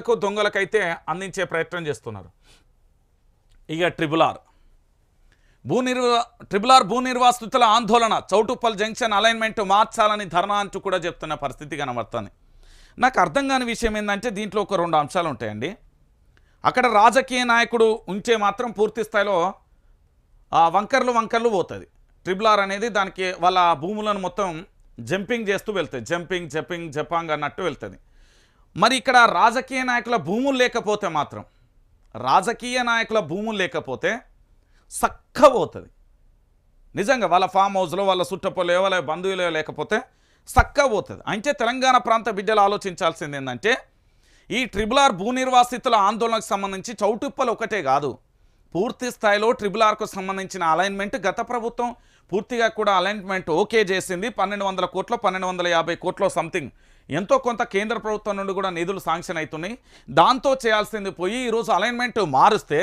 ఎక్కువ దొంగలకైతే అందించే ప్రయత్నం చేస్తున్నారు. ఇక ట్రిబుల్ ఆర్. భూ నిర్వా ట్రిబుల్ ఆర్ భూ నిర్వాసితుల ఆందోళన చౌటుప్పల్ జంక్షన్ అలైన్మెంట్ మార్చాలని ధర్నా అంటూ కూడా చెప్తున్న పరిస్థితి కనబడుతుంది. నాకు అర్థం కాని విషయం ఏంటంటే దీంట్లో ఒక రెండు అంశాలు ఉంటాయండి. అక్కడ రాజకీయ నాయకుడు ఉంచే మాత్రం పూర్తి స్థాయిలో ఆ వంకర్లు వంకర్లు పోతుంది. ట్రిబుల్ ఆర్ అనేది దానికి వాళ్ళ భూములను మొత్తం జంపింగ్ చేస్తూ వెళ్తుంది. జంపింగ్ జంపింగ్ జపాంగ్ అన్నట్టు వెళ్తుంది. మరి ఇక్కడ రాజకీయ నాయకుల భూములు లేకపోతే మాత్రం రాజకీయ నాయకుల భూములు లేకపోతే సక్కబోతుంది. నిజంగా వాళ్ళ ఫామ్ హౌస్లో వాళ్ళ చుట్టపొలో వాళ్ళ బంధువులు లేకపోతే సక్కబోతుంది. అంటే తెలంగాణ ప్రాంత బిడ్డలు ఆలోచించాల్సింది ఏంటంటే ఈ ట్రిబుల్ ఆర్ భూ నిర్వాసితుల ఆందోళనకు సంబంధించి చౌటుప్పలు ఒకటే కాదు. పూర్తి స్థాయిలో ట్రిబుల్ ఆర్కు సంబంధించిన అలైన్మెంట్ గత ప్రభుత్వం పూర్తిగా కూడా అలైన్మెంట్ ఓకే చేసింది. పన్నెండు వందల కోట్లు పన్నెండు వందల యాభై కోట్లో సంథింగ్ ఎంతో కొంత కేంద్ర ప్రభుత్వం నుండి కూడా నిధులు శాంక్షన్ అవుతున్నాయి. దాంతో చేయాల్సింది పోయి ఈరోజు అలైన్మెంట్ మారుస్తే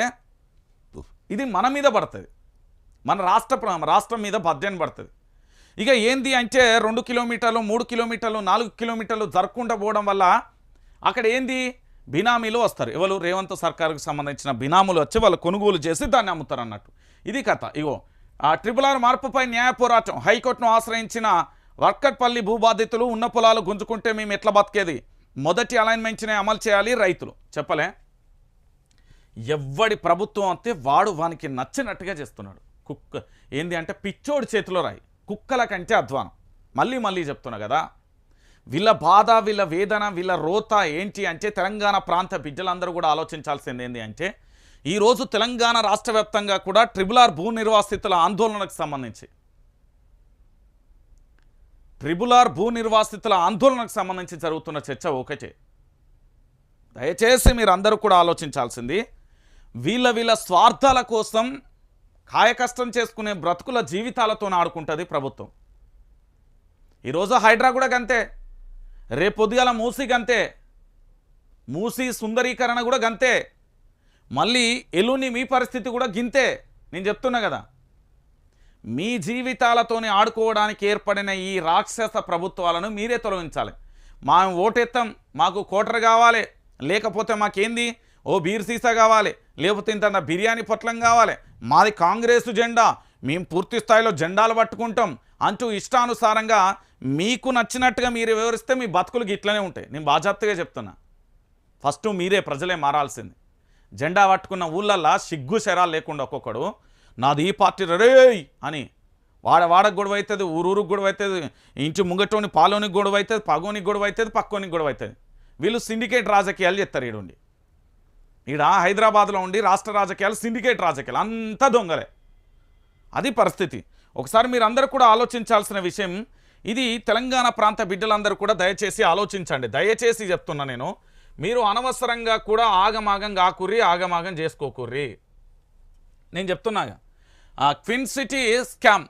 ఇది మన మీద పడుతుంది. మన రాష్ట్ర రాష్ట్రం మీద బడ్జెట్ పడుతుంది. ఇక ఏంది అంటే రెండు కిలోమీటర్లు మూడు కిలోమీటర్లు నాలుగు కిలోమీటర్లు జరగకుండా పోవడం వల్ల అక్కడ ఏంది? బినామీలు వస్తారు. ఎవరు? రేవంత్ సర్కార్కి సంబంధించిన బినాములు వచ్చి వాళ్ళు కొనుగోలు చేసి దాన్ని అమ్ముతారు అన్నట్టు ఇది కథ. ఇగో ట్రిపుల్ ఆర్ మార్పుపై న్యాయ పోరాటం. హైకోర్టును ఆశ్రయించిన వర్కట్పల్లి భూబాధితులు ఉన్న పొలాలు గుంజుకుంటే మేము ఎట్లా బతికేది? మొదటి అలైన్మెంట్ని అమలు చేయాలి రైతులు. చెప్పలే? ఎవ్వడి ప్రభుత్వం అంతే వాడు వానికి నచ్చినట్టుగా చేస్తున్నాడు. కుక్క ఏంది అంటే పిచ్చోడి చేతిలో రాయి. కుక్కల కంటే అధ్వానం. మళ్ళీ మళ్ళీ చెప్తున్నా కదా. వీళ్ళ బాధ వీళ్ళ వేదన వీళ్ళ రోత ఏంటి అంటే తెలంగాణ ప్రాంత బిడ్డలందరూ కూడా ఆలోచించాల్సింది ఏంటి అంటే ఈరోజు తెలంగాణ రాష్ట్ర వ్యాప్తంగా కూడా ట్రిబుల్ ఆర్ భూ నిర్వాసితుల ఆందోళనకు సంబంధించి. ట్రిబుల్ ఆర్ భూ నిర్వాసితుల ఆందోళనకు సంబంధించి జరుగుతున్న చర్చ ఒకటే. దయచేసి మీరు అందరూ కూడా ఆలోచించాల్సింది వీళ్ళ వీళ్ళ స్వార్థాల కోసం కాయకష్టం చేసుకునే బ్రతుకుల జీవితాలతో ఆడుకుంటుంది ప్రభుత్వం. ఈరోజు హైడ్రా కూడా గంతే రేపు పొద్దుగాల మూసి గంతే మూసి సుందరీకరణ కూడా గంతే. మళ్ళీ ఎలుని మీ పరిస్థితి కూడా గింతే. నేను చెప్తున్నా కదా. మీ జీవితాలతోనే ఆడుకోవడానికి ఏర్పడిన ఈ రాక్షస ప్రభుత్వాలను మీరే తొలగించాలి. మా ఓటెత్తాం మాకు కోటర్ కావాలి లేకపోతే మాకేంది? ఓ బీర్ సీసా కావాలి లేకపోతే ఇంత బిర్యానీ పొట్లం కావాలి. మాది కాంగ్రెస్ జెండా మేము పూర్తి స్థాయిలో జెండాలు పట్టుకుంటాం అంటూ ఇష్టానుసారంగా మీకు నచ్చినట్టుగా మీరు వివరిస్తే మీ బతుకులు ఇట్లనే ఉంటాయి. నేను బాజాప్తగా చెప్తున్నా. ఫస్ట్ మీరే ప్రజలే మారాల్సింది. జెండా పట్టుకున్న ఊళ్ళల్లా సిగ్గు శరాలు లేకుండా ఒక్కొక్కడు నాది ఈ పార్టీ రేయ్! అని. వాడ వాడకు గొడవ అవుతుంది ఊరూరుకు గొడవ అవుతుంది ఇంటి ముంగటోని పాలోనికి గొడవ అవుతుంది పగోనికి గొడవ అవుతుంది పక్కోనికి గొడవ అవుతుంది వీళ్ళు సిండికేట్ రాజకీయాలు చెప్తారు ఈడుండి. ఈడ హైదరాబాద్లో ఉండి రాష్ట్ర రాజకీయాలు సిండికేట్ రాజకీయాలు అంతా దొంగలే. అది పరిస్థితి. ఒకసారి మీరందరూ కూడా ఆలోచించాల్సిన విషయం ఇది తెలంగాణ ప్రాంత బిడ్డలందరూ కూడా దయచేసి ఆలోచించండి. దయచేసి చెప్తున్నా నేను మీరు అనవసరంగా కూడా ఆగమాగం కాకుర్రి ఆగమాగం చేసుకోకుర్రి. నేను చెప్తున్నాగా. Queen city scam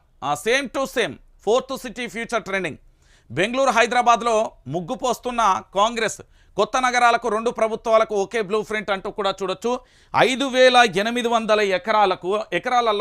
same to same fourth city future trending. Bengaluru హైదరాబాద్లో ముగ్గు పోస్తున్న కాంగ్రెస్ కొత్త నగరాలకు రెండు ప్రభుత్వాలకు ఒకే బ్లూ ప్రింట్ అంటూ కూడా చూడొచ్చు. ఐదు వేల ఎనిమిది వందల ఎకరాలకు ఎకరాలలో